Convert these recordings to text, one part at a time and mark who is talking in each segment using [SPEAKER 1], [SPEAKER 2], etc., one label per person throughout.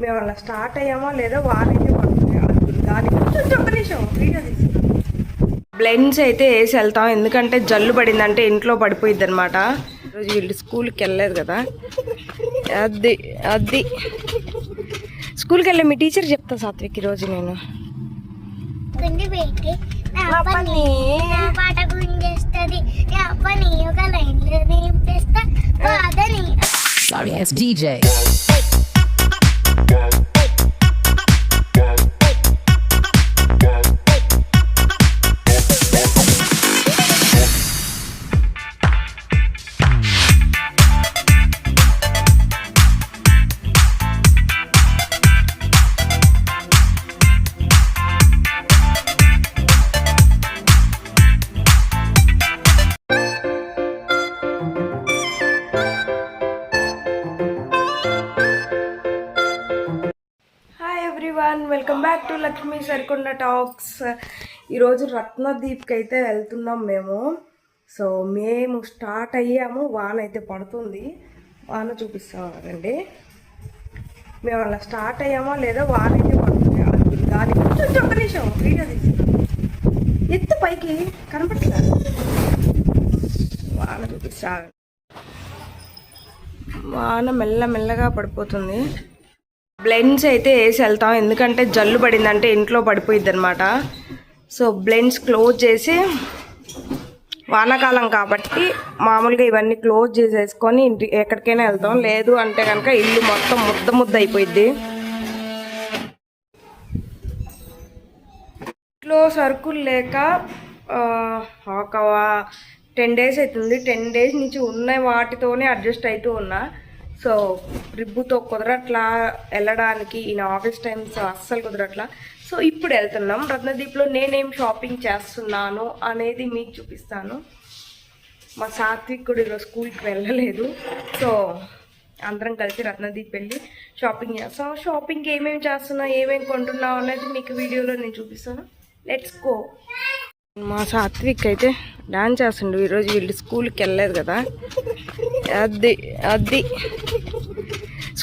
[SPEAKER 1] మేము అలా స్టార్ట్ అయ్యామో లేదో గాలి కొంచెం ఒక్క నిమిషం వీడియో తీసుకున్నాం బ్లెండ్స్ అయితే వేసి వెళ్తాం. ఎందుకంటే జల్లు పడిందంటే ఇంట్లో పడిపోయిద్ది అనమాట ఈరోజు వీళ్ళు స్కూల్కి వెళ్ళలేదు కదా. అది అది. స్కూల్కి వెళ్ళే మీ టీచర్ చెప్తా సాత్విక్ ఈరోజు నేను.
[SPEAKER 2] DJ.
[SPEAKER 1] హాయ్ మీ సరికొండ టాక్స్ ఈరోజు రత్నదీప్కి అయితే వెళ్తున్నాం మేము. సో మేము స్టార్ట్ అయ్యాము. వాన అయితే పడుతుంది. వాన చూపిస్తామండి మేము అలా స్టార్ట్ అయ్యామో లేదో వాన అయితే పడుతుంది? దాని కొంచెం ఒక్క నిమిషం వీడియో తీసుకున్నాం ఎత్తు పైకి కనపడుతుంది? వాన చూపిస్తా. వాన మెల్ల మెల్లగా పడిపోతుంది. బ్లెండ్స్ అయితే వేసి వెళ్తాం. ఎందుకంటే జల్లు పడిందంటే ఇంట్లో పడిపోయిద్ది అనమాట సో బ్లెండ్స్ క్లోజ్ చేసి వానాకాలం కాబట్టి మామూలుగా ఇవన్నీ క్లోజ్ చేసేసుకొని ఇంటి ఎక్కడికైనా వెళ్తాం. లేదు అంటే కనుక ఇల్లు మొత్తం ముద్ద ముద్ద అయిపోయింది ఇంట్లో సరుకులు లేక ఒక టెన్ డేస్ అవుతుంది టెన్ డేస్ నుంచి ఉన్న వాటితోనే అడ్జస్ట్ అవుతూ ఉన్నా. సో రిబ్బుతో కుదరట్లా వెళ్ళడానికి ఈయన ఆఫీస్ టైమ్స్ అస్సలు కుదరట్లా. సో ఇప్పుడు వెళ్తున్నాం. రత్నదీప్లో నేనేం షాపింగ్ చేస్తున్నాను అనేది మీకు చూపిస్తాను. మా సాత్విక్ కూడా ఈరోజు స్కూల్కి వెళ్ళలేదు. సో అందరం కలిసి రత్నదీప్ వెళ్ళి షాపింగ్ చేస్తాం షాపింగ్కి ఏమేమి చేస్తున్నా ఏమేమి కొంటున్నాం అనేది మీకు వీడియోలో నేను చూపిస్తాను. లెట్స్ గో మా సాత్విక్ అయితే డాన్స్ చేస్తుండు. ఈరోజు వీళ్ళు స్కూల్కి వెళ్ళలేదు కదా. అది అది.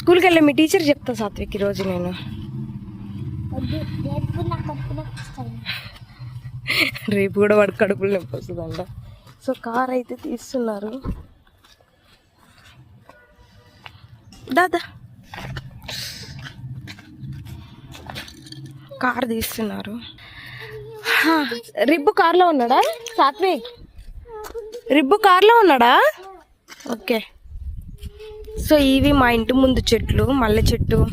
[SPEAKER 1] స్కూల్కి వెళ్ళే మీ టీచర్ చెప్తా సాత్విక్ ఈరోజు నేను.
[SPEAKER 3] రేపు
[SPEAKER 1] కూడా వాడు కడుపులు నొప్పి వస్తుందంట. సో కార్ అయితే తీస్తున్నారు. దాదా. కార్ తీస్తున్నారు. రిబ్బు కార్లో ఉన్నాడా సాత్విక్? రిబ్బు కార్లో ఉన్నాడా? ఓకే. సో ఇవి మా ఇంటి ముందు చెట్లు మల్లె చెట్టు.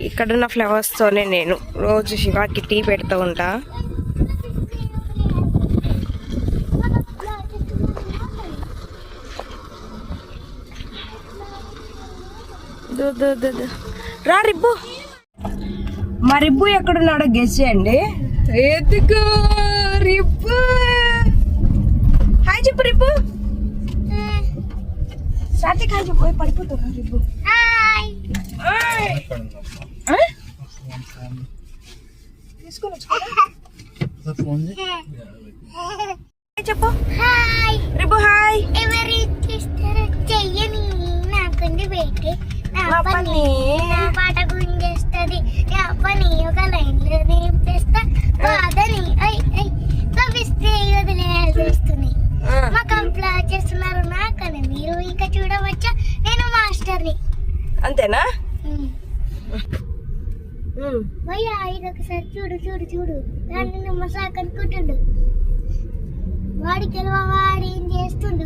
[SPEAKER 1] ఇక్కడున్న ఫ్లవర్స్తోనే నేను రోజు శివాకి టీ పెడుతూ ఉంటా. రా రిబ్బు. మా రిబ్బు ఎక్కడున్నాడో గెస్ చేయండి. ఎత్తుకో రిబ్బు. హాయ్ చెప్పు రిబ్బు. సాటికి హాయ్. చెప్పు ఓయ్, పడిపోతున్నా రిబ్బు
[SPEAKER 3] హాయ్
[SPEAKER 1] ఆయ్. ఆ? తీసుకొని చెప్పు.
[SPEAKER 3] హాయ్.
[SPEAKER 1] రిబ్బు హాయ్.
[SPEAKER 3] ఎవరి ఇస్తారో చెయ్యని నా కుండి పెట్టి నా పని పాట గుంజేస్తుంది నా పని ఒక లైన్లో నింపేస్తా బాధని ఐ ఐ తవ్విస్తే వదిలేయాల్సి వస్తుంది
[SPEAKER 1] ఆ.
[SPEAKER 3] మా కంప్లా చేస్తున్నారు నాకని మీరు ఇంకా చూడవచ్చా నేను మాస్టర్ని
[SPEAKER 1] అంతేనా
[SPEAKER 3] ఉమ్.
[SPEAKER 1] ఉమ్.
[SPEAKER 3] భయ్యా ఇది ఒకసారి చూడు చూడు చూడు దాన్ని నువ్వు మసాక్ అనుకుంటుండు వాడి గెలవ వాడు ఏం చేస్తుండు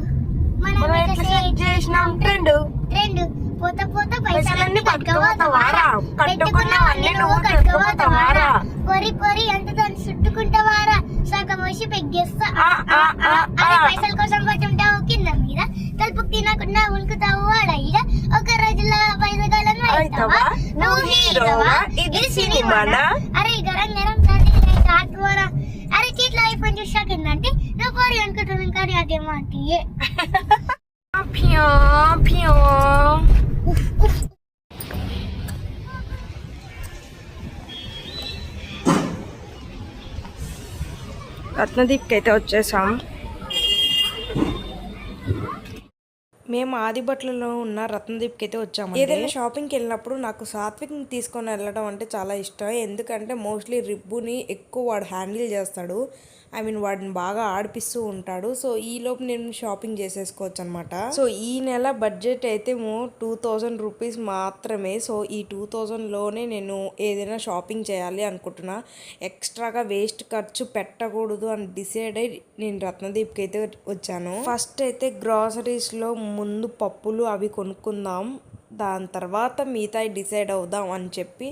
[SPEAKER 3] మనం
[SPEAKER 1] మనం
[SPEAKER 3] ఇక
[SPEAKER 1] ఎట్లా
[SPEAKER 3] set
[SPEAKER 1] సెట్ చేసినాం ట్రెండ్
[SPEAKER 3] రెండు పోత పోత
[SPEAKER 1] పైసలన్నీ
[SPEAKER 3] పైసలన్నీ
[SPEAKER 1] పట్టుకుపోతావారా?
[SPEAKER 3] పట్టుకోపోతావారా
[SPEAKER 1] కట్టుకున్నవన్నీ
[SPEAKER 3] కట్టుకున్నవన్నీ
[SPEAKER 1] నువ్వు
[SPEAKER 3] నువ్వు కట్టుకోపోతావారా
[SPEAKER 1] కట్టుకుపోతావారా?
[SPEAKER 3] పొరి పొరి అంత దాన్ని చుట్టుకుంటావారా సగం వచ్చి పెగ్గేస్తా
[SPEAKER 1] ఆ, ఆ, ఆ,
[SPEAKER 3] అరే
[SPEAKER 1] ఆ.
[SPEAKER 3] పైసల కోసం కొంచెంటావు కింద మీద కలుపు తినకుండా ఉనుకుతావు వాడ ఈడ ఒక రోజులో పైసగాలను
[SPEAKER 1] అయితావా?
[SPEAKER 3] నువ్వు హీరోవా సినిమానా అరే గరం గరం కాటువారా అరే చీట్లో అయిపోయి చూసాక ఏంటంటే నువ్వు పోరి అనుకుంటున్నాను కానీ అదేమో అంటే
[SPEAKER 1] రత్నదీప్కి అయితే వచ్చేసాం.
[SPEAKER 4] మేము ఆదిబట్లలో ఉన్న రత్నదీప్కి అయితే వచ్చాము ఏదైనా షాపింగ్కి వెళ్ళినప్పుడు నాకు సాత్విక్ని తీసుకొని వెళ్ళడం అంటే చాలా ఇష్టం. ఎందుకంటే మోస్ట్లీ రిబ్బుని ఎక్కువ వాడు హ్యాండిల్ చేస్తాడు. ఐ మీన్ వాడిని బాగా ఆడిపిస్తూ ఉంటాడు. సో ఈ లోపు నేను షాపింగ్ చేసేసుకోవచ్చు అనమాట సో ఈ నెల బడ్జెట్ అయితే టూ థౌజండ్ రూపీస్ మాత్రమే. సో ఈ టూ థౌజండ్లోనే నేను ఏదైనా షాపింగ్ చేయాలి అనుకుంటున్నా. ఎక్స్ట్రాగా వేస్ట్ ఖర్చు పెట్టకూడదు అని డిసైడ్ అయ్యి నేను రత్నదీప్కి అయితే వచ్చాను. ఫస్ట్ అయితే గ్రాసరీస్లో ముందు పప్పులు అవి కొనుక్కుందాం. దాని తర్వాత మిగతా డిసైడ్ అవుదాం అని చెప్పి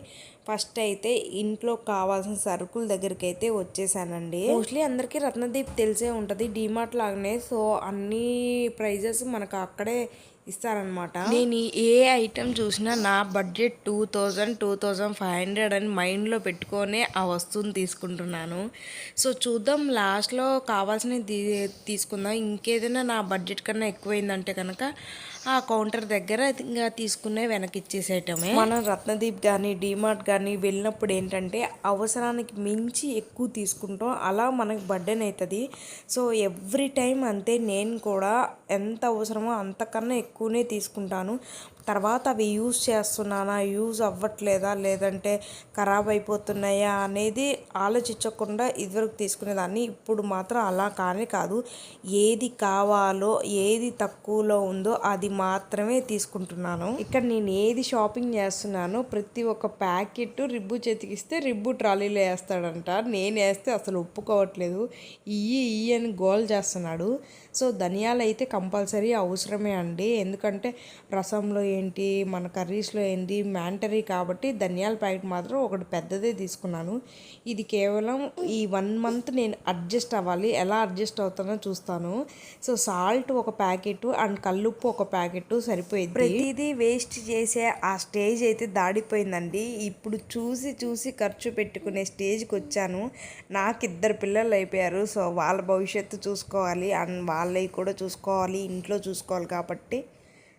[SPEAKER 4] ఫస్ట్ అయితే ఇంట్లో కావాల్సిన సరుకుల దగ్గరికి అయితే వచ్చేసానండి. మోస్ట్లీ అందరికీ రత్నదీప్ తెలిసే ఉంటుంది డిమార్ట్ లాగానే. సో అన్ని ప్రైజెస్ మనకు అక్కడే ఇస్తారనమాట నేను ఏ ఐటెం చూసినా నా budget two thousand two thousand five hundred అని మైండ్లో పెట్టుకొనే ఆ వస్తువుని తీసుకుంటున్నాను. సో చూద్దాం. లాస్ట్లో కావాల్సినవి తీసుకుందాం. ఇంకేదైనా నా బడ్జెట్ కన్నా ఎక్కువైందంటే కనుక ఆ కౌంటర్ దగ్గర ఇంకా తీసుకునే వెనక్కి ఇచ్చేసేయటమే మనం రత్నదీప్ కానీ డీమార్ట్ కానీ వెళ్ళినప్పుడు ఏంటంటే అవసరానికి మించి ఎక్కువ తీసుకుంటాం. అలా మనకి బర్డెన్ అవుతుంది సో ఎవ్రీ టైం అంతే నేను కూడా ఎంత అవసరమో అంతకన్నా ఎక్కువనే తీసుకుంటాను. తర్వాత అవి యూజ్ చేస్తున్నానా? యూజ్ అవ్వట్లేదా? లేదంటే ఖరాబ్ అయిపోతున్నాయా? అనేది ఆలోచించకుండా ఇదివరకు తీసుకునేదాన్ని. ఇప్పుడు మాత్రం అలా కానీ కాదు. ఏది కావాలో ఏది తక్కువలో ఉందో అది మాత్రమే తీసుకుంటున్నాను. ఇక్కడ నేను ఏది షాపింగ్ చేస్తున్నానో ప్రతి ఒక్క ప్యాకెట్ రిబ్బు చేతికిస్తే రిబ్బు ట్రాలీలో వేస్తాడంట. నేను వేస్తే అసలు ఒప్పుకోవట్లేదు. ఇయ్యి ఇయ్యి అని గోల్ చేస్తున్నాడు. సో ధనియాలు అయితే కంపల్సరీ అవసరమే అండి. ఎందుకంటే రసంలో ఏంటి? మన కర్రీస్లో ఏంటి మ్యాంటరీ కాబట్టి ధనియాల ప్యాకెట్ మాత్రం ఒకటి పెద్దదే తీసుకున్నాను. ఇది కేవలం ఈ వన్ మంత్ నేను అడ్జస్ట్ అవ్వాలి. ఎలా అడ్జస్ట్ అవుతానో చూస్తాను. సో సాల్ట్ ఒక ప్యాకెట్ అండ్ కల్లుప్పు ఒక ప్యాకెట్ సరిపోయింది ప్రతిదీ వేస్ట్ చేసే ఆ స్టేజ్ అయితే దాడిపోయిందండి. ఇప్పుడు చూసి చూసి ఖర్చు పెట్టుకునే స్టేజ్కి వచ్చాను. నాకు ఇద్దరు పిల్లలు అయిపోయారు. సో వాళ్ళ భవిష్యత్తు చూసుకోవాలి. అండ్ వాళ్ళవి కూడా చూసుకోవాలి. ఇంట్లో చూసుకోవాలి కాబట్టి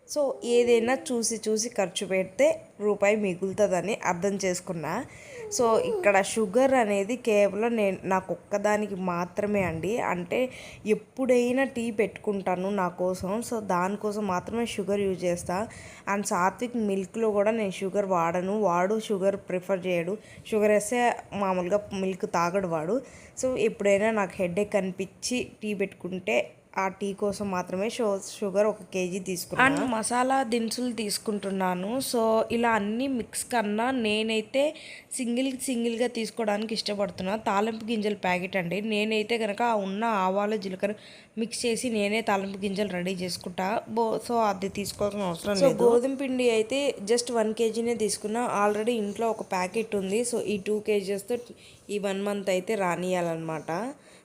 [SPEAKER 4] సో ఏదైనా చూసి చూసి ఖర్చు పెడితే రూపాయి మిగులుతుందని అర్థం చేసుకున్నా. సో ఇక్కడ షుగర్ అనేది కేవలం నేను నాకు ఒక్కదానికి మాత్రమే అండి. అంటే ఎప్పుడైనా టీ పెట్టుకుంటాను నా కోసం. సో దానికోసం మాత్రమే షుగర్ యూజ్ చేస్తా. అండ్ సాత్విక్ మిల్క్లో కూడా నేను షుగర్ వాడను. వాడు షుగర్ ప్రిఫర్ చేయడు. షుగర్ వేస్తే మామూలుగా మిల్క్ తాగడు వాడు. సో ఎప్పుడైనా నాకు హెడేక్ అనిపించి టీ పెట్టుకుంటే ఆ టీ కోసం మాత్రమే షో షుగర్ ఒక కేజీ తీసుకున్నాను అండ్ మసాలా దినుసులు తీసుకుంటున్నాను. సో ఇలా అన్ని మిక్స్ కన్నా నేనైతే సింగిల్ సింగిల్గా తీసుకోవడానికి ఇష్టపడుతున్నా. తాలింపు గింజల ప్యాకెట్ అండి. నేనైతే కనుక ఉన్న ఆవాలు జీలకర్ర మిక్స్ చేసి నేనే తాలింపు గింజలు రెడీ చేసుకుంటా. బో సో అది తీసుకోవాల్సిన అవసరం లేదు. గోధుమ పిండి అయితే జస్ట్ వన్ కేజీనే తీసుకున్నా. ఆల్రెడీ ఇంట్లో ఒక ప్యాకెట్ ఉంది. సో ఈ టూ కేజీస్తో ఈ వన్ మంత్ అయితే రానియాలన్నమాట.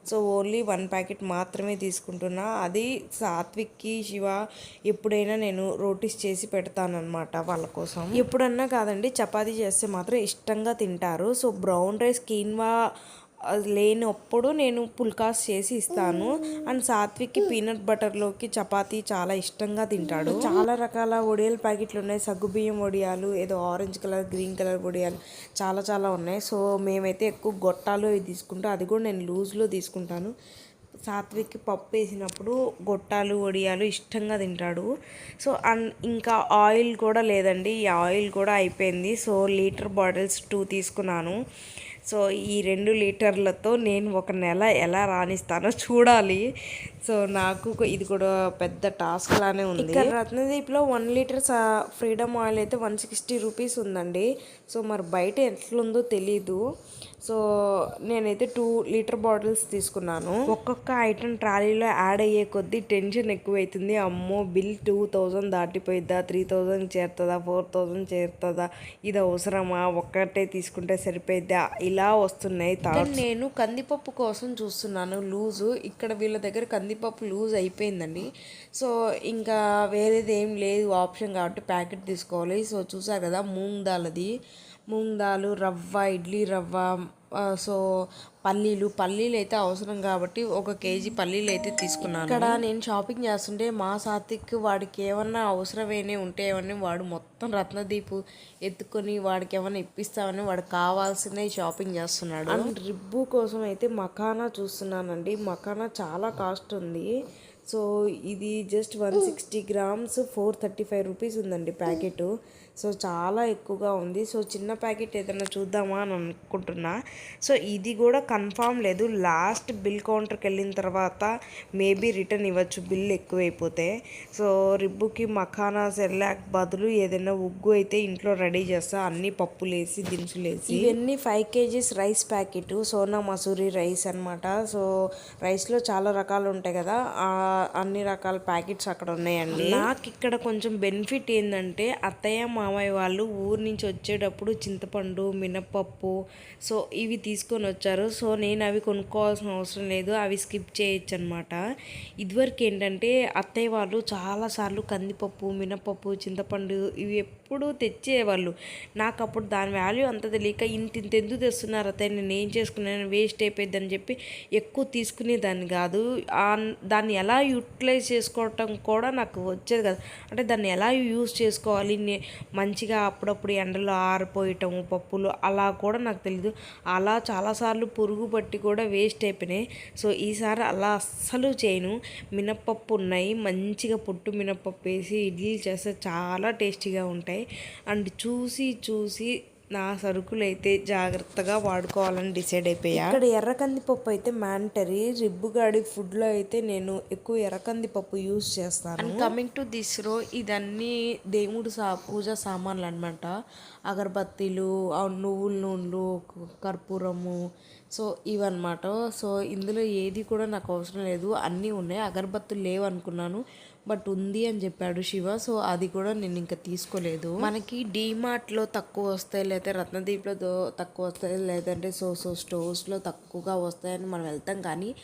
[SPEAKER 4] సో ఓన్లీ వన్ ప్యాకెట్ మాత్రమే తీసుకుంటున్నా. అది సాత్విక్కి శివ ఎప్పుడైనా నేను రోటీస్ చేసి పెడతానమాట వాళ్ళ కోసం. ఎప్పుడన్నా కాదండి చపాతీ చేస్తే మాత్రం ఇష్టంగా తింటారు. సో బ్రౌన్ రైస్ కీన్వా లేనప్పుడు నేను పుల్కాస్ చేసి ఇస్తాను. అండ్ సాత్విక్కి పీనట్ బటర్లోకి చపాతీ చాలా ఇష్టంగా తింటాడు. చాలా రకాల వడియాల ప్యాకెట్లు ఉన్నాయి. సగ్గుబియ్యం వడియాలు ఏదో ఆరెంజ్ కలర్ గ్రీన్ కలర్ ఒడియాలు చాలా చాలా ఉన్నాయి. సో మేమైతే ఎక్కువ గొట్టాలు అవి తీసుకుంటాం అది కూడా నేను లూజ్లో తీసుకుంటాను. సాత్విక్కి పప్పు వేసినప్పుడు గొట్టాలు వడియాలు ఇష్టంగా తింటాడు. సో అండ్ ఇంకా ఆయిల్ కూడా లేదండి. ఈ ఆయిల్ కూడా అయిపోయింది. సో లీటర్ బాటిల్స్ టూ తీసుకున్నాను. సో ఈ రెండు లీటర్లతో నేను ఒక నెల ఎలా రాణిస్తానో చూడాలి. సో నాకు ఇది కూడా పెద్ద టాస్క్ లానే ఉంది. ఇక్కడ రత్నదీప్లో వన్ లీటర్ ఫ్రీడమ్ ఆయిల్ అయితే వన్ సిక్స్టీ రూపీస్ ఉందండి. సో మరి బయట ఎట్లుందో తెలీదు. సో నేనైతే టూ లీటర్ బాటిల్స్ తీసుకున్నాను. ఒక్కొక్క ఐటమ్ ట్రాలీలో యాడ్ అయ్యే కొద్దీ టెన్షన్ ఎక్కువైతుంది. అమ్మో బిల్ టూ థౌజండ్ దాటిపోయిద్దా? త్రీ థౌజండ్ చేరుతుందా? ఫోర్ థౌజండ్ చేరుతుందా? ఇది అవసరమా? ఒక్కటే తీసుకుంటే సరిపోయిద్దా? ఇలా వస్తున్నాయి థాట్స్ నేను కందిపప్పు కోసం చూస్తున్నాను లూజు. ఇక్కడ వీళ్ళ దగ్గర కందిపప్పు లూజ్ అయిపోయిందండి. సో ఇంకా వేరేది ఏం లేదు. ఆప్షన్ కాబట్టి ప్యాకెట్ తీసుకోవాలి. సో చూసారు కదా మూంగ్ దాల్ అది. మూంగ్ దాల్ రవ్వ ఇడ్లీ రవ్వ సో పల్లీలు పల్లీలు అయితే అవసరం కాబట్టి ఒక కేజీ పల్లీలు అయితే తీసుకున్నాను. ఇక్కడ నేను షాపింగ్ చేస్తుంటే మా సాత్విక్ వాడికి ఏమన్నా అవసరమైనవి ఉంటే ఏమని వాడు మొత్తం రత్నదీపు ఎత్తుకొని వాడికి ఏమన్నా ఇప్పిస్తామని వాడు కావాల్సినవి షాపింగ్ చేస్తున్నాడు. అండ్ రిబ్బు కోసం అయితే మకానా చూస్తున్నానండి. మకానా చాలా కాస్ట్ ఉంది. సో ఇది just one sixty grams four thirty five rupees ఉందండి ప్యాకెట్. సో చాలా ఎక్కువగా ఉంది. సో చిన్న ప్యాకెట్ ఏదైనా చూద్దామా అని అనుకుంటున్నా. సో ఇది కూడా కన్ఫామ్ లేదు. లాస్ట్ బిల్ కౌంటర్కి వెళ్ళిన తర్వాత మేబీ రిటర్న్ ఇవ్వచ్చు. బిల్ ఎక్కువైపోతే. సో రిబ్బుకి మఖానా సెర్లాక్ బదులు ఏదైనా ఉగ్గు అయితే ఇంట్లో రెడీ చేస్తా. అన్ని పప్పులు వేసి దినుసులు వేసి ఇవన్నీ five kgs rice packet Sona Masoori rice అన్నమాట. సో రైస్లో చాలా రకాలు ఉంటాయి కదా. అన్ని రకాల ప్యాకెట్స్ అక్కడ ఉన్నాయండి. నాకు ఇక్కడ కొంచెం బెనిఫిట్ ఏంటంటే అత్తయ్య మామయ్య వాళ్ళు ఊరు నుంచి వచ్చేటప్పుడు చింతపండు మినపప్పు సో ఇవి తీసుకొని వచ్చారు. సో నేను అవి కొనుక్కోవాల్సిన అవసరం లేదు అవి స్కిప్ చేయొచ్చు అనమాట ఇదివరకు ఏంటంటే అత్తయ్య వాళ్ళు చాలాసార్లు కందిపప్పు మినపప్పు చింతపండు ఇవి ఎప్పుడు తెచ్చేవాళ్ళు. నాకు అప్పుడు దాని వాల్యూ అంత తెలియక ఇంత ఇంత ఎందుకు తెస్తున్నారు అత్తయ్య? నేను ఏం చేసుకున్నాను? వేస్ట్ అయిపోయిందని చెప్పి ఎక్కువ తీసుకునేదాన్ని కాదు. దాన్ని ఎలా యూటిలైజ్ చేసుకోవటం కూడా నాకు వచ్చేది కదా. అంటే దాన్ని ఎలా యూజ్ చేసుకోవాలి? నే- మంచిగా అప్పుడప్పుడు ఎండలో ఆరిపోయటం పప్పులు అలా కూడా నాకు తెలియదు అలా చాలాసార్లు పురుగు పట్టి కూడా వేస్ట్ అయిపోయినాయి. సో ఈసారి అలా అస్సలు చేయను. మినప్పప్పు ఉన్నాయి. మంచిగా పొట్టు మినప్పప్పు వేసి ఇడ్లీ చేస్తే చాలా టేస్టీగా ఉంటాయి. అండ్ చూసి చూసి నా సరుకులు అయితే జాగ్రత్తగా వాడుకోవాలని డిసైడ్ అయిపోయా. ఇక్కడ ఎర్రకంది పప్పు అయితే మ్యాంటరీ రిబ్బుగాడి ఫుడ్లో అయితే నేను ఎక్కువ ఎర్రకంది పప్పు యూస్ చేస్తాను కమింగ్ టు దిస్ రో ఇదన్నీ దేవుడు సా పూజ సామాన్లు అనమాట అగరబత్తీలు నువ్వుల నూనెలు కర్పూరము సో ఇవన్నమాట. సో ఇందులో ఏది కూడా నాకు అవసరం లేదు. అన్నీ ఉన్నాయి. అగరబత్తులు లేవు అనుకున్నాను బట్ ఉంది అని చెప్పాడు శివ. సో అది కూడా నేను ఇంకా తీసుకోలేదు. మనకి డీమార్ట్లో తక్కువ వస్తాయి లేకపోతే రత్నదీప్లో తక్కువ వస్తాయి లేదంటే సో సో స్టోర్స్లో తక్కువగా వస్తాయని మనం వెళ్తాం. కానీ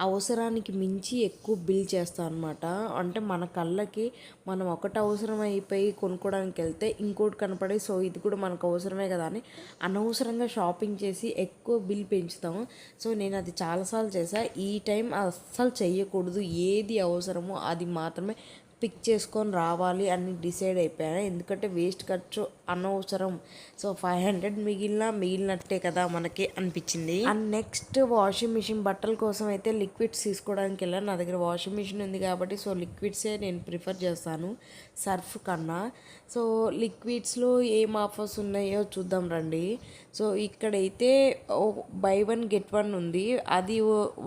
[SPEAKER 4] అవసరానికి మించి ఎక్కువ బిల్ చేస్తాం అనమాట అంటే మన కళ్ళకి మనం ఒకటి అవసరం అయిపోయి కొనుక్కోవడానికి వెళ్తే ఇంకోటి కనపడి సో ఇది కూడా మనకు అవసరమే కదా అని అనవసరంగా షాపింగ్ చేసి ఎక్కువ బిల్ పెంచుతాం. సో నేను అది చాలాసార్లు చేశాను ఈ టైం అస్సలు చేయకూడదు ఏది అవసరమో అది మాత్రం మాత్రమే పిక్ చేసుకొని రావాలి అని డిసైడ్ అయిపోయాను. ఎందుకంటే వేస్ట్ ఖర్చు అనవసరం. సో ఫైవ్ హండ్రెడ్ మిగిలిన మిగిలినట్టే కదా మనకి అనిపించింది. అండ్ నెక్స్ట్ వాషింగ్ మిషన్ బట్టల కోసం అయితే లిక్విడ్స్ తీసుకోవడానికి వెళ్ళాను. నా దగ్గర వాషింగ్ మిషన్ ఉంది కాబట్టి సో లిక్విడ్సే నేను ప్రిఫర్ చేస్తాను. సర్ఫ్ కన్నా. సో లిక్విడ్స్లో ఏం ఆఫర్స్ ఉన్నాయో చూద్దాం రండి. సో ఇక్కడైతే బై వన్ గెట్ వన్ ఉంది. అది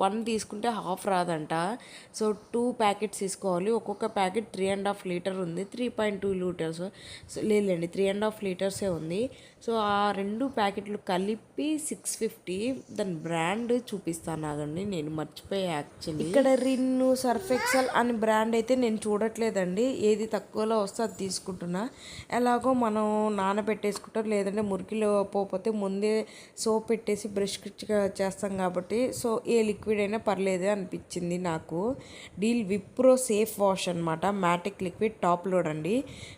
[SPEAKER 4] వన్ తీసుకుంటే హాఫ్ రాదంట. సో టూ ప్యాకెట్స్ తీసుకోవాలి. ఒక్కొక్క packet three and half litre ఉంది. Three point two litres. లేదండి త్రీ అండ్ హాఫ్ లీటర్సే ఉంది. సో ఆ రెండు ప్యాకెట్లు కలిపి సిక్స్ ఫిఫ్టీ. దాని బ్రాండ్ చూపిస్తాను ఆగండి నేను మర్చిపోయా యాక్చువల్లీ. ఇక్కడ రిన్ను సర్ఫ్ ఎక్సెల్ అని బ్రాండ్ అయితే నేను చూడట్లేదండి. ఏది తక్కువలో వస్తే అది తీసుకుంటున్నా. ఎలాగో మనం నానబెట్టేసుకుంటాం లేదంటే మురికిలో పోతే ముందే సోప్ పెట్టేసి బ్రష్ చేస్తాం కాబట్టి సో ఏ లిక్విడ్ అయినా పర్లేదు అనిపించింది నాకు. డీల్ విప్రో సేఫ్ వాష్ అనమాట మ్యాటిక్ లిక్విడ్ టాప్ లోడ్ అండి.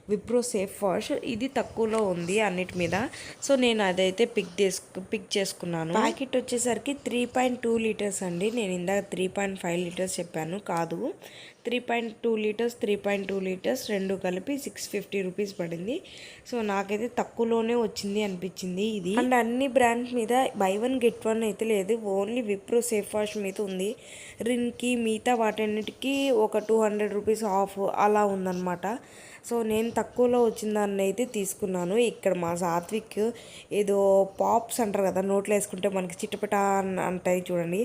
[SPEAKER 4] Wipro safe wash. ఇది తక్కువలో ఉంది అన్నిటి మీద. సో నేను అదైతే పిక్ చేసుకు పిక్ చేసుకున్నాను. ప్యాకెట్ వచ్చేసరికి త్రీ పాయింట్ టూ లీటర్స్ అండి. నేను ఇందాక త్రీ పాయింట్ ఫైవ్ లీటర్స్ చెప్పాను. కాదు. Three point two litres three point two litres రెండు కలిపి సిక్స్ ఫిఫ్టీ రూపీస్ పడింది. సో నాకైతే తక్కువలోనే వచ్చింది అనిపించింది ఇది. అండ్ అన్ని బ్రాండ్స్ మీద బై వన్ గెట్ వన్ అయితే లేదు. ఓన్లీ విప్రో సేఫ్ వాష్ మీద ఉంది. రిన్కి మిగతా వాటన్నిటికీ ఒక టూ హండ్రెడ్ రూపీస్ ఆఫ్ అలా ఉందన్నమాట. సో నేను తక్కువలో వచ్చిన దాన్ని అయితే తీసుకున్నాను. ఇక్కడ మా సాత్విక్ ఏదో పాప్స్ అంటారు కదా నోట్లో వేసుకుంటే మనకి చిట్టపట అంటాయి చూడండి.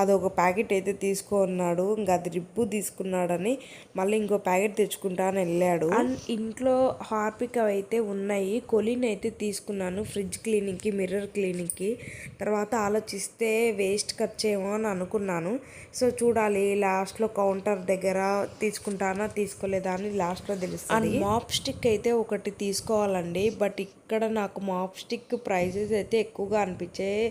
[SPEAKER 4] అదొక ప్యాకెట్ అయితే తీసుకున్నాడు. ఇంకా అది రిబ్బు తీసుకున్నాడని మళ్ళీ ఇంకో ప్యాకెట్ తెచ్చుకుంటా అని వెళ్ళాడు. అండ్ ఇంట్లో హార్పిక్ అయితే ఉన్నాయి. కొలిన్ అయితే తీసుకున్నాను ఫ్రిడ్జ్ క్లీనింగ్కి మిర్రర్ క్లీనింగ్కి. తర్వాత ఆలోచిస్తే వేస్ట్ ఖర్చేమో అని అనుకున్నాను. సో చూడాలి లాస్ట్లో కౌంటర్ దగ్గర తీసుకుంటానా తీసుకోలేదా అని లాస్ట్లో తెలుసు మాప్ స్టిక్ అయితే ఒకటి తీసుకోవాలండి బట్ ఇక్కడ నాకు మాప్ స్టిక్ ప్రైజెస్ అయితే ఎక్కువగా అనిపించాయి.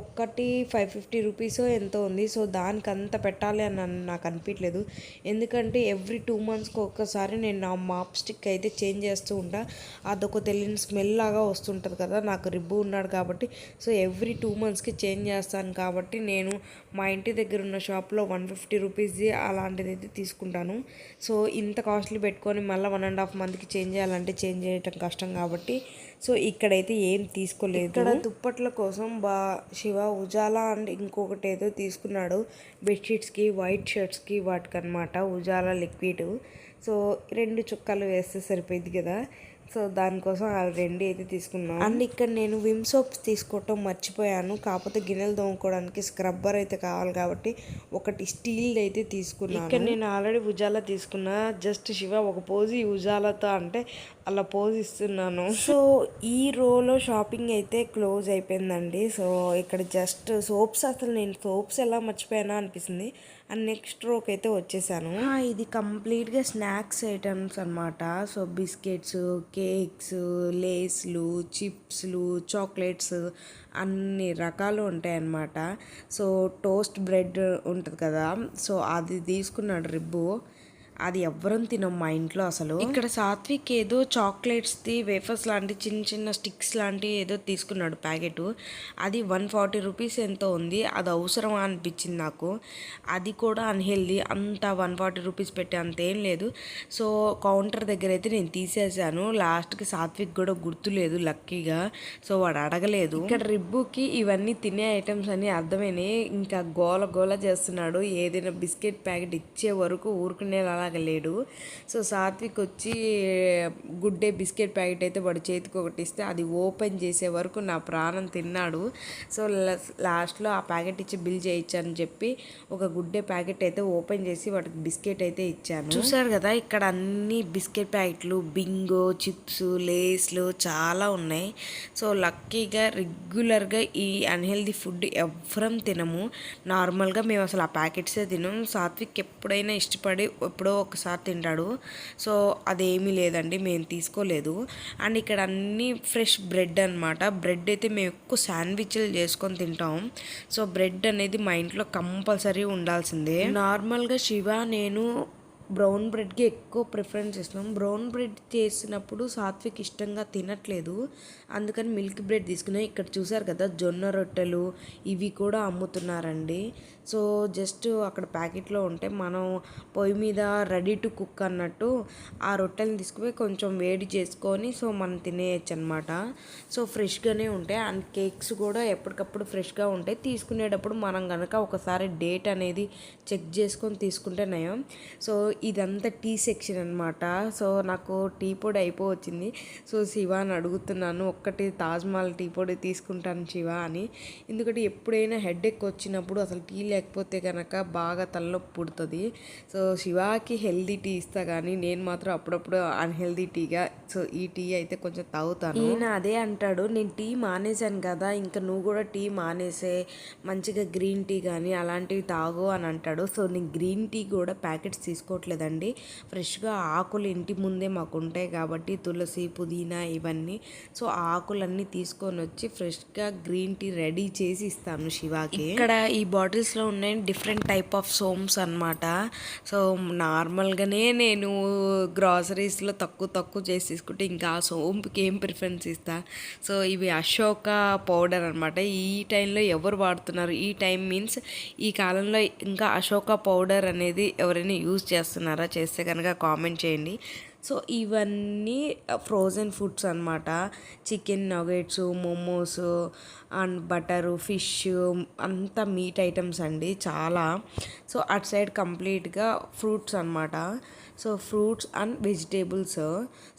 [SPEAKER 4] ఒక్కటి ఫైవ్ ఫిఫ్టీ రూపీస్ ఎంతో ఉంది. సో దానికి అంత పెట్టాలి అని నాకు అనిపించలేదు. ఎందుకంటే ఎవ్రీ టూ మంత్స్కి ఒక్కసారి నేను నా మాప్ స్టిక్ అయితే చేంజ్ చేస్తూ ఉంటా. అదొక తెలియని స్మెల్ లాగా వస్తుంటుంది కదా నాకు రిబ్బు ఉన్నాడు కాబట్టి. సో ఎవ్రీ టూ మంత్స్కి చేంజ్ చేస్తాను కాబట్టి నేను మా ఇంటి దగ్గర ఉన్న షాప్లో వన్ ఫిఫ్టీ రూపీస్ది అలాంటిది అయితే తీసుకుంటాను. సో ఇంత కాస్ట్లీ పెట్టుకొని మళ్ళీ వన్ అండ్ హాఫ్ మంత్కి చేంజ్ చేయాలంటే చేంజ్ చేయటం కష్టం కాబట్టి సో ఇక్కడైతే ఏం తీసుకోలేదు. ఇక్కడ దుప్పట్ల కోసం బా శివ ఉజాలా అండ్ ఇంకొకటి ఏదో తీసుకున్నాడు. బెడ్షీట్స్కి వైట్ షర్ట్స్కి వాటికన్నమాట ఉజాలా లిక్విడ్. సో రెండు చుక్కలు వేస్తే సరిపోయింది కదా. సో దానికోసం ఆ రెండు అయితే తీసుకున్నాను అండ్ ఇక్కడ నేను విమ్ సోప్స్ తీసుకోవటం మర్చిపోయాను. కాకపోతే గిన్నెలు తోముకోవడానికి స్క్రబ్బర్ అయితే కావాలి కాబట్టి ఒకటి స్టీల్ అయితే తీసుకున్నాను. ఇక్కడ నేను ఆల్రెడీ ఉజాలా తీసుకున్నా. జస్ట్ శివ ఒక పోజు ఉజాలతో అంటే అలా పోజ్ ఇస్తున్నాను. సో ఈ రోలో షాపింగ్ అయితే క్లోజ్ అయిపోయిందండి. సో ఇక్కడ జస్ట్ సోప్స్ అసలు నేను సోప్స్ ఎలా మర్చిపోయానా అనిపిస్తుంది. అండ్ నెక్స్ట్ రోకి అయితే వచ్చేసాను. ఇది కంప్లీట్గా స్నాక్స్ ఐటమ్స్ అన్నమాట. సో బిస్కెట్స్ కేక్స్ లేస్లు చిప్స్లు చాక్లెట్స్ అన్ని రకాలు ఉంటాయి అన్నమాట సో టోస్ట్ బ్రెడ్ ఉంటుంది కదా. సో అది తీసుకున్నాడు రిబ్బు. అది ఎవ్వరం తినం మా ఇంట్లో అసలు. ఇక్కడ సాత్విక్ ఏదో చాక్లెట్స్ది వేఫర్స్ లాంటి చిన్న చిన్న స్టిక్స్ లాంటి ఏదో తీసుకున్నాడు ప్యాకెట్. అది వన్ ఫార్టీ రూపీస్ ఎంతో ఉంది. అది అవసరమా అనిపించింది నాకు. అది కూడా అన్హెల్దీ అంత వన్ ఫార్టీ రూపీస్ పెట్టి అంత లేదు. సో కౌంటర్ దగ్గర అయితే నేను తీసేసాను. లాస్ట్కి సాత్విక్ కూడా గుర్తులేదు లక్కీగా. సో వాడు అడగలేదు. ఇక్కడ రిబ్బుకి ఇవన్నీ తినే ఐటమ్స్ అన్ని అర్థమైనాయి. ఇంకా గోల గోల చేస్తున్నాడు. ఏదైనా బిస్కెట్ ప్యాకెట్ ఇచ్చే వరకు లాగా లేడు సో సాత్విక్ వచ్చి గుడ్ డే బిస్కెట్ ప్యాకెట్ అయితే వాడు చేతికి ఒకటి ఇస్తే అది ఓపెన్ చేసే వరకు నా ప్రాణం తిన్నాడు. సో లాస్ట్లో ఆ ప్యాకెట్ ఇచ్చి బిల్ చేయించని చెప్పి ఒక గుడ్ డే ప్యాకెట్ అయితే ఓపెన్ చేసి వాడికి బిస్కెట్ అయితే ఇచ్చాను. చూసారు కదా ఇక్కడ అన్ని బిస్కెట్ ప్యాకెట్లు బింగో చిప్స్ లేస్లు చాలా ఉన్నాయి. సో లక్కీగా రెగ్యులర్గా ఈ అన్హెల్దీ ఫుడ్ ఎవరం తినము. నార్మల్గా మేము అసలు ఆ ప్యాకెట్సే తినం సాత్విక్ ఎప్పుడైనా ఇష్టపడి ఎప్పుడో ఒకసారి తింటాడు. సో అదేమీ లేదండి మేము తీసుకోలేదు. అండ్ ఇక్కడ అన్ని ఫ్రెష్ బ్రెడ్ అన్నమాట. బ్రెడ్ అయితే మేము ఎక్కువ శాండ్విచ్లు చేసుకొని తింటాం. సో బ్రెడ్ అనేది మా ఇంట్లో కంపల్సరీ ఉండాల్సిందే. నార్మల్గా శివ నేను బ్రౌన్ బ్రెడ్కి ఎక్కువ ప్రిఫరెన్స్ ఇస్తాం బ్రౌన్ బ్రెడ్ చేసినప్పుడు సాత్విక్ ఇష్టంగా తినట్లేదు. అందుకని మిల్క్ బ్రెడ్ తీసుకున్నాం. ఇక్కడ చూసారు కదా జొన్న రొట్టెలు ఇవి కూడా అమ్ముతున్నారండి. సో జస్ట్ అక్కడ ప్యాకెట్లో ఉంటే మనం పొయ్యి మీద రెడీ టు కుక్ అన్నట్టు ఆ రొట్టెలను తీసుకుపోయి కొంచెం వేడి చేసుకొని సో మనం తినేయచ్చు అనమాట సో ఫ్రెష్గానే ఉంటాయి అండ్ కేక్స్ కూడా ఎప్పటికప్పుడు ఫ్రెష్గా ఉంటాయి. తీసుకునేటప్పుడు మనం కనుక ఒకసారి డేట్ అనేది చెక్ చేసుకొని తీసుకుంటే నయం. సో ఇదంతా టీ సెక్షన్ అనమాట సో నాకు టీ పొడి అయిపోవచ్చింది. సో శివ అని అడుగుతున్నాను ఒక్కటి తాజ్మహల్ టీ పొడి తీసుకుంటాను శివ అని. ఎందుకంటే ఎప్పుడైనా హెడ్ ఎక్ వచ్చినప్పుడు అసలు టీ లేకపోతే కనుక బాగా తలనొప్పి పుడుతుంది. సో శివాకి హెల్దీ టీ ఇస్తా కానీ నేను మాత్రం అప్పుడప్పుడు అన్హెల్దీ టీగా సో ఈ టీ అయితే కొంచెం తాగుతాను. ఈయన అదే అంటాడు నేను టీ మానేశాను కదా ఇంకా నువ్వు కూడా టీ మానేసే మంచిగా గ్రీన్ టీ కానీ అలాంటివి తాగు అని అంటాడు. సో నేను గ్రీన్ టీ కూడా ప్యాకెట్స్ తీసుకోవట్లేదండి. ఫ్రెష్గా ఆకులు ఇంటి ముందే మాకు ఉంటాయి కాబట్టి తులసి పుదీనా ఇవన్నీ. సో ఆకులన్నీ తీసుకొని వచ్చి ఫ్రెష్గా గ్రీన్ టీ రెడీ చేసి ఇస్తాను శివాకి. ఇక్కడ ఈ బాటిల్స్లో ఉన్నాయి డిఫరెంట్ టైప్ ఆఫ్ సోమ్స్ అనమాట సో నార్మల్గానే నేను గ్రాసరీస్లో తక్కువ తక్కువ చేసి తీసుకుంటే ఇంకా ఆ సోంపుకి ఏం ప్రిఫరెన్స్ ఇస్తా. సో ఇవి అశోక పౌడర్ అనమాట ఈ టైంలో ఎవరు వాడుతున్నారు? ఈ టైం మీన్స్ ఈ కాలంలో ఇంకా అశోక పౌడర్ అనేది ఎవరైనా యూజ్ చేస్తున్నారా? చేస్తే కనుక కామెంట్ చేయండి. సో ఇవన్నీ ఫ్రోజన్ ఫుడ్స్ అనమాట chicken nuggets momos and butter fish అంతా మీట్ ఐటమ్స్ అండి చాలా. సో అటు సైడ్ కంప్లీట్గా ఫ్రూట్స్ అనమాట so fruits and vegetables.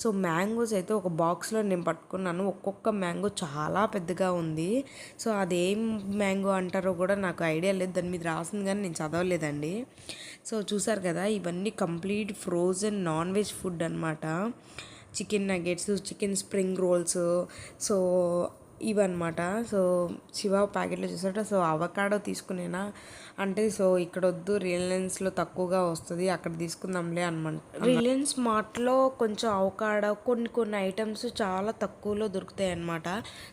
[SPEAKER 4] So mangoes అయితే ఒక బాక్స్లో నేను పట్టుకున్నాను. ఒక్కొక్క మ్యాంగో చాలా పెద్దగా ఉంది. సో అదేం మ్యాంగో అంటారో కూడా నాకు ఐడియా లేదు. దాని మీద రాసింది కానీ నేను చదవలేదండి. సో చూసారు కదా ఇవన్నీ complete frozen non veg food అనమాట chicken nuggets chicken spring rolls so ఇవన్నమాట. సో శివ ప్యాకెట్లో చూసారట సో అవకాడో తీసుకునేనా? అంటే సో ఇక్కడ వద్దు రిలయన్స్లో తక్కువగా వస్తుంది అక్కడ తీసుకుందాంలే అనమాట రిలయన్స్ మార్ట్లో కొంచెం అవకాడో కొన్ని కొన్ని ఐటమ్స్ చాలా తక్కువలో దొరుకుతాయి అన్నమాట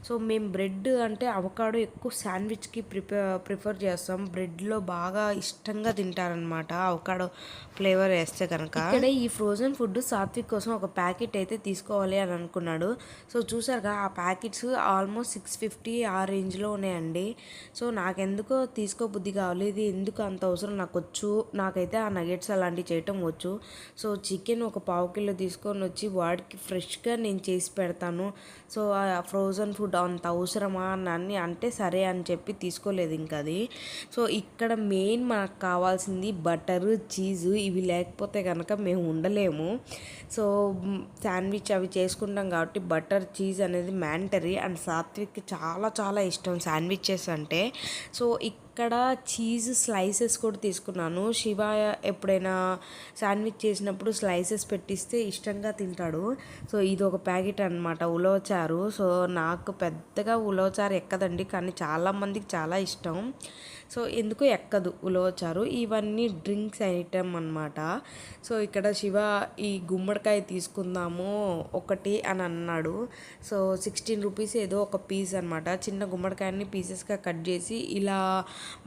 [SPEAKER 4] సో మేము బ్రెడ్ అంటే అవకాడో ఎక్కువ శాండ్విచ్కి ప్రిపేర్ ప్రిఫర్ చేస్తాం. బ్రెడ్లో బాగా ఇష్టంగా తింటారనమాట అవకాడో ఫ్లేవర్ వేస్తే కనుక. ఇక్కడ ఈ ఫ్రోజన్ ఫుడ్ సాత్విక్ కోసం ఒక ప్యాకెట్ అయితే తీసుకోవాలి అని అనుకున్నాడు. సో చూసారుగా ఆ ప్యాకెట్స్ ఆల్మోస్ట్ సిక్స్ ఫిఫ్టీ ఆ రేంజ్లో ఉన్నాయండి. సో నాకెందుకో తీసుకో బుద్ధి కావాలి ఇది ఎందుకు అంత అవసరం? నాకు వచ్చు. నాకైతే ఆ నగెట్స్ అలాంటివి చేయటం వచ్చు. సో చికెన్ ఒక పావు కిలో తీసుకొని వచ్చి వాడికి ఫ్రెష్గా నేను చేసి పెడతాను. సో ఆ ఫ్రోజన్ ఫుడ్ అంత అవసరమా? అని అంటే సరే అని చెప్పి తీసుకోలేదు ఇంకా అది. సో ఇక్కడ మెయిన్ మనకు కావాల్సింది బటరు చీజు ఇవి లేకపోతే కనుక మేము ఉండలేము. సో శాండ్విచ్ అవి చేసుకుంటాం కాబట్టి బటర్ చీజ్ అనేది మ్యాండటరీ అండ్ సాత్విక్ చాలా చాలా ఇష్టం శాండ్విచెస్ అంటే. సో ఇక్కడ ఇక్కడ చీజ్ స్లైసెస్ కూడా తీసుకున్నాను. శివ ఎప్పుడైనా శాండ్విచ్ చేసినప్పుడు స్లైసెస్ పెట్టిస్తే ఇష్టంగా తింటాడు. సో ఇది ఒక ప్యాకెట్ అనమాట ఉలవచారు. సో నాకు పెద్దగా ఉలవచారు ఎక్కదండి కానీ చాలామందికి చాలా ఇష్టం. సో ఎందుకు ఎక్కదు ఉలవచారు ఇవన్నీ డ్రింక్స్ ఐటమ్ అనమాట సో ఇక్కడ శివ ఈ గుమ్మడికాయ తీసుకుందాము ఒకటి అని అన్నాడు. సో సిక్స్టీన్ రూపీస్ ఏదో ఒక పీస్ అనమాట చిన్న గుమ్మడికాయని పీసెస్గా కట్ చేసి ఇలా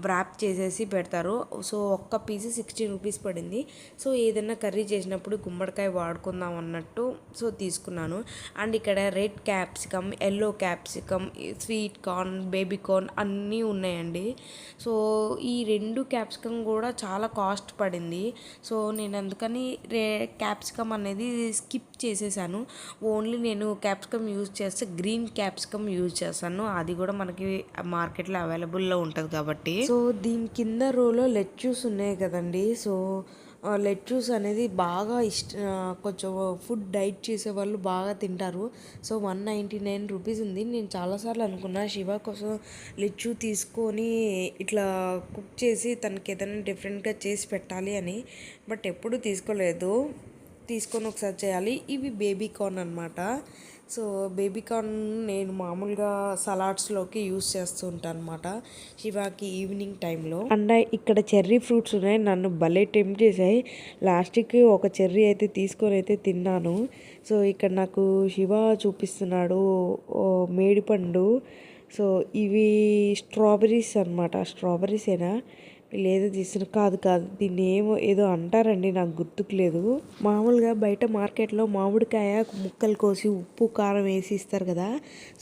[SPEAKER 4] వ్రాప్ చేసేసి పెడతారు. సో ఒక్క పీస్ సిక్స్టీన్ రూపీస్ పడింది. సో ఏదైనా కర్రీ చేసినప్పుడు గుమ్మడికాయ వాడుకుందాం అన్నట్టు సో తీసుకున్నాను. అండ్ ఇక్కడ red capsicum yellow capsicum sweet corn baby corn అన్నీ ఉన్నాయండి. సో సో ఈ రెండు క్యాప్సికమ్ కూడా చాలా కాస్ట్ పడింది. సో నేను అందుకని రే క్యాప్సికమ్ అనేది స్కిప్ చేసేసాను. ఓన్లీ నేను క్యాప్సికమ్ యూజ్ చేస్తే గ్రీన్ క్యాప్సికమ్ యూజ్ చేస్తాను. అది కూడా మనకి మార్కెట్లో అవైలబుల్లో ఉంటుంది కాబట్టి. సో దీని కింద రోలో లెట్యూస్ ఉన్నాయి కదండి. సో లెట్యూస్ అనేది బాగా ఇష్ట కొంచెం ఫుడ్ డైట్ చేసే వాళ్ళు బాగా తింటారు. So one ninety nine rupees ఉంది. నేను చాలాసార్లు అనుకున్నా శివ కోసం లెచ్చు తీసుకొని ఇట్లా కుక్ చేసి తనకి ఏదైనా డిఫరెంట్గా చేసి పెట్టాలి అని. బట్ ఎప్పుడు తీసుకోలేదు. తీసుకొని ఒకసారి చేయాలి. ఇవి బేబీ కార్న్ అనమాట సో బేబీ కార్న్ నేను మామూలుగా సలాడ్స్లోకి యూస్ చేస్తూ ఉంటాను అనమాట శివాకి ఈవినింగ్ టైంలో. అండ్ ఇక్కడ చెర్రీ ఫ్రూట్స్ ఉన్నాయి. నన్ను భలే టెంప్ చేసాయి లాస్ట్కి ఒక చెర్రీ అయితే తీసుకొని అయితే తిన్నాను. సో ఇక్కడ నాకు శివ చూపిస్తున్నాడు. మేడిపండు. సో ఇవి స్ట్రాబెర్రీస్ అనమాట స్ట్రాబెర్రీసేనా? లేదు తీసిన కాదు కాదు. దీన్ని ఏమో ఏదో అంటారండి నాకు గుర్తుకు లేదు. మామూలుగా బయట మార్కెట్లో మామిడికాయ ముక్కలు కోసి ఉప్పు కారం వేసి ఇస్తారు కదా.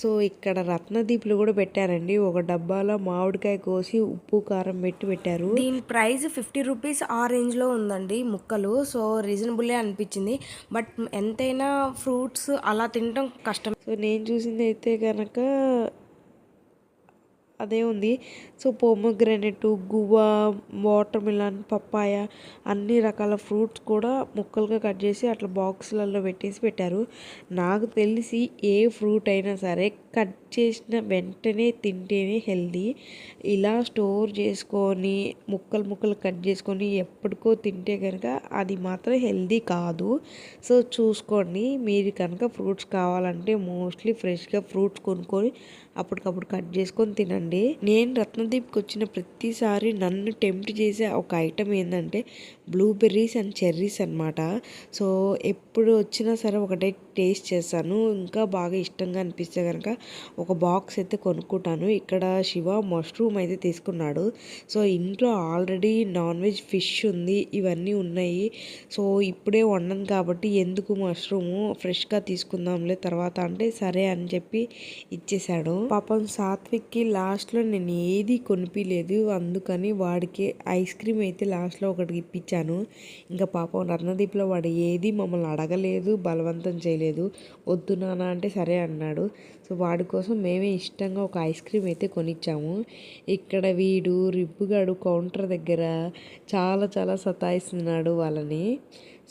[SPEAKER 4] సో ఇక్కడ రత్నదీపులు కూడా పెట్టారండి. ఒక డబ్బాలో మామిడికాయ కోసి ఉప్పు కారం పెట్టి పెట్టారు. దీని ప్రైస్ ఫిఫ్టీ రూపీస్ ఆ రేంజ్లో ఉందండి ముక్కలు. సో రీజనబుల్లే అనిపించింది. బట్ ఎంతైనా ఫ్రూట్స్ అలా తినడం కష్టం. సో నేను చూసింది అయితే కనుక అదే ఉంది. So pomegranate guava watermelon papaya అన్ని రకాల ఫ్రూట్స్ కూడా ముక్కలుగా కట్ చేసి అట్లా బాక్సులలో పెట్టేసి పెట్టారు. నాకు తెలిసి ఏ ఫ్రూట్ అయినా సరే కట్ చేసిన వెంటనే తింటేనే హెల్దీ. ఇలా స్టోర్ చేసుకొని ముక్కలు ముక్కలు కట్ చేసుకొని ఎప్పటికో తింటే కనుక అది మాత్రం హెల్దీ కాదు. సో చూసుకోండి. మీరు కనుక ఫ్రూట్స్ కావాలంటే మోస్ట్లీ ఫ్రెష్గా ఫ్రూట్స్ కొనుక్కొని అప్పటికప్పుడు కట్ చేసుకొని తినండి. నేను రత్నదీప్కి వచ్చిన ప్రతిసారి నన్ను టెంప్ట్ చేసే ఒక ఐటమ్ ఏంటంటే బ్లూబెర్రీస్ అండ్ చెర్రీస్ అనమాట సో ఎప్పుడు వచ్చినా సరే ఒకటే టేస్ట్ చేస్తాను ఇంకా బాగా ఇష్టంగా అనిపిస్తే కనుక ఒక బాక్స్ అయితే కొనుక్కుంటాను. ఇక్కడ శివ మష్రూమ్ అయితే తీసుకున్నాడు. సో ఇంట్లో ఆల్రెడీ నాన్ వెజ్ ఫిష్ ఉంది. ఇవన్నీ ఉన్నాయి. సో ఇప్పుడే వండను కాబట్టి ఎందుకు మష్రూము? ఫ్రెష్గా తీసుకుందాంలే తర్వాత అంటే సరే అని చెప్పి ఇచ్చేశాడు. పాపం సాత్విక్కి లాస్ట్లో నేను ఏది కొనిపించలేదు అందుకని వాడికి ఐస్ క్రీమ్ అయితే లాస్ట్లో ఒకటి ఇప్పించాను. ఇంకా పాపం రత్నదీప్లో వాడు ఏది మమ్మల్ని అడగలేదు. బలవంతం చేయలేదు. వద్దు నాన్న అంటే సరే అన్నాడు. సో వాడి కోసం మేమే ఇష్టంగా ఒక ఐస్ క్రీమ్ అయితే కొనిచ్చాము. ఇక్కడ వీడు రిబ్బుగాడు కౌంటర్ దగ్గర చాలా చాలా సతాయిస్తున్నాడు వాళ్ళని.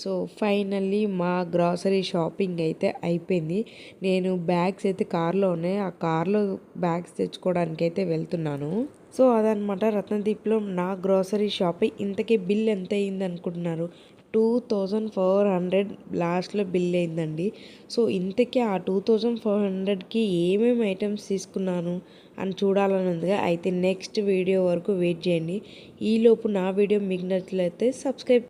[SPEAKER 4] సో ఫైనల్లీ మా గ్రాసరీ షాపింగ్ అయితే అయిపోయింది. నేను బ్యాగ్స్ అయితే కార్లో ఉన్నాయి. ఆ కార్లో బ్యాగ్స్ తెచ్చుకోవడానికి అయితే వెళ్తున్నాను. సో అదనమాట రత్నదీప్లో నా గ్రాసరీ షాపింగ్ ఇంతకీ బిల్ ఎంత అయింది అనుకుంటున్నారు టూ థౌజండ్ ఫోర్ హండ్రెడ్ లాస్ట్లో బిల్ అయిందండి. సో ఇంతకీ ఆ టూ థౌజండ్ ఫోర్ హండ్రెడ్కి ఏమేమి ఐటమ్స్ తీసుకున్నాను అని చూడాలని ఉందిగా అయితే నెక్స్ట్ వీడియో వరకు వెయిట్ చేయండి. ఈలోపు నా వీడియో మీకు నచ్చినట్లయితే సబ్స్క్రైబ్